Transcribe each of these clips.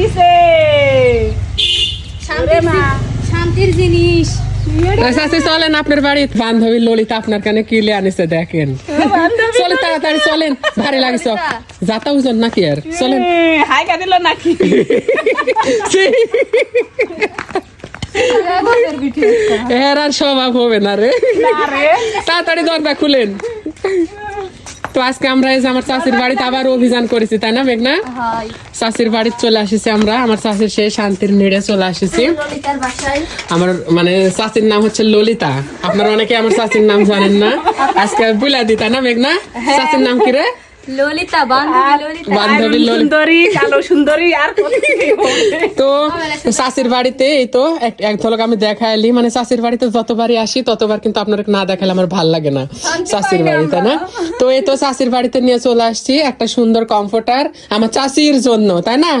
আসতিছে শান্তির জিনিস। আচ্ছা, আচ্ছা, চলেন আপনার বাড়ি। বান্ধবী ললিতা আপনার কানে কিলে আনিছে দেখেন। চলে তাড়াতাড়ি চলেন। ভারে লাগিস যাতা ওজন নাকি আর? চলেন। হাই কাটিল নাকি? এর আর স্বভাব হবে না রে। তাড়াতাড়ি দরজা খুলেন। তো আজকে আমরা এই যে আমার চাষির বাড়িতে আবার অভিযান করেছি তাই না মেঘনা? চাষির বাড়ি চলে আসেছি আমরা আমার চাষির সেই শান্তির নেড়ে চলে আসেছি। আমার মানে চাষির নাম হচ্ছে ললিতা। আপনারা অনেকে আমার চাষির নাম জানেন না। আজকে বুলা দিতা না মেঘনা? চাষির নাম কি রে? ললিতা বান্ধবী সুন্দরী কালো সুন্দরী আর? তো বাড়িতে এই তো এক- এক ঝলক আমি দেখাইলি। মানে চাষির বাড়িতে যতবারই আসি ততবার কিন্তু আপনার না দেখালে আমার ভালো লাগে না চাষির বাড়িতে না? তো এই তো চাষির বাড়িতে নিয়ে চলে আসছি একটা সুন্দর কমফোর্টার আমার চাষির জন্য তাই না?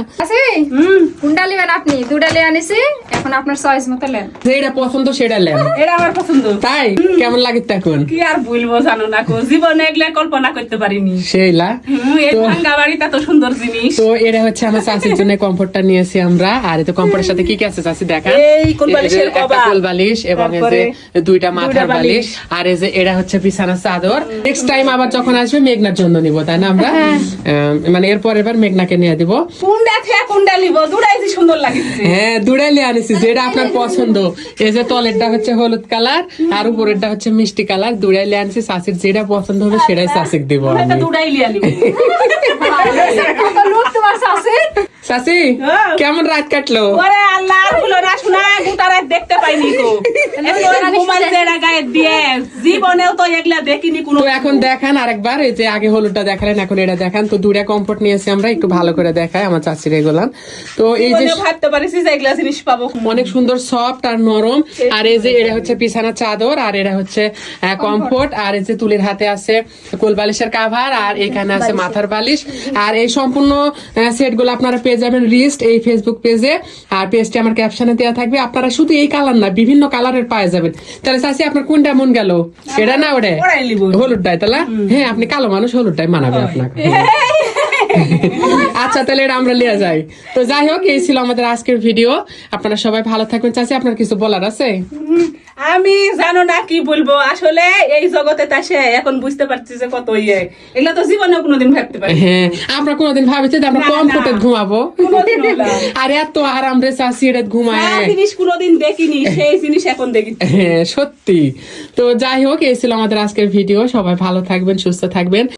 কোনটা নেবেন আপনি? দুটা লিয়ে আনিছি এখন আপনার চয়েস মতো নেন যেটা পছন্দ সেটা লেন। এটা আমার পছন্দ। তাই? কেমন লাগে এখন? কি আর বলব জানো না জীবনে এগুলা কল্পনা করতে পারিনি। সেইলা হুম, এই ভাঙ্গা বাড়িটা তো সুন্দর জিনিস। তো এটা হচ্ছে আমার চাষির জন্য কমফোর্টটা নিয়েছি আমরা। আর এতে তো কমফোর্টের সাথে কি কি আছে চাষি দেখা? এই কোলবালিশের একটা কভার। কোলবালিশ এবং এই যে দুইটা মাথার বালিশ। বালিশ। আর এই যে এটা হচ্ছে বিছানার চাদর। নেক্সট টাইম আবার যখন আসবে মেঘনার জন্য নিব তাই না আমরা? হ্যাঁ। আহ, মানে এরপর এবার মেঘনাকে নিয়ে দিব। কুন্ডা থেকে কুন্ডা নিব সুন্দর লাগছে হ্যাঁ দুড়াইলে আনিছি যেটা আপনার পছন্দ। এই যে তলেরটা হচ্ছে হলুদ কালার আর উপরেরটা হচ্ছে মিষ্টি কালার দুড়াইলে আনছি শাসির যেটা পছন্দ হবে সেটাই শাসিক দিব আমি। আছে শাসি হ্যাঁ। কেমন রাত কাটলো? আল্লাহ দেখতে পাইনি তো। জেরা গায়ে দিয়ে জীবনেও তো এগুলা দেখিনি কোনো এখন দেখান আরেকবার এই যে আগে হলুদটা দেখালেন এখন এটা দেখান। তো দুটা কমফোর্ট নিয়েছি আমরা একটু ভালো করে দেখাই আমার চাচির এগুলান তো এই যে ভাবতে পারিস যে এগুলা জিনিস পাবো। অনেক সুন্দর সফট আর নরম। আর এই যে এটা হচ্ছে বিছানা চাদর আর এটা হচ্ছে কমফোর্ট আর এই যে তুলির হাতে আছে কোল বালিশের কাভার আর এখানে আছে মাথার বালিশ। আর এই সম্পূর্ণ সেটগুলো আপনারা পেয়ে যাবেন রিস্ট এই ফেসবুক পেজে আর পেজটি আমার ক্যাপশনে দেওয়া থাকবে। আপনারা শুধু এই কালার না বিভিন্ন কালারের পাওয়া যাবেন। তাহলে চাষি আপনার কোনটা মন গেল? এটা না ওটা হলুদটাই তাহলে? হ্যাঁ আপনি কালো মানুষ হলুদটাই মানাবে আপনাকে। আচ্ছা তাহলে এটা আমরা লিয়ে যাই। তো যাই হোক এই ছিল আমাদের আজকের ভিডিও। আপনারা সবাই ভালো থাকবেন। চাচি আপনার কিছু বলার আছে? আমি জানো না কি বলব আসলে এই জগতে তাসে এখন বুঝতে পারছি যে কত ইয়ে। এগুলো তো জীবনে কোনোদিন ভাবতে পারি হ্যাঁ আমরা কোনোদিন ভাবেছি যে আমরা কম। ফুটে ঘুমাবো। আর এত আরাম রে সাসি এর ঘুমায়। ঘুমায় জিনিস কোনোদিন দেখিনি সেই জিনিস এখন দেখি হ্যাঁ সত্যি। তো যাই হোক এই ছিল আমাদের আজকের ভিডিও। সবাই ভালো থাকবেন সুস্থ থাকবেন।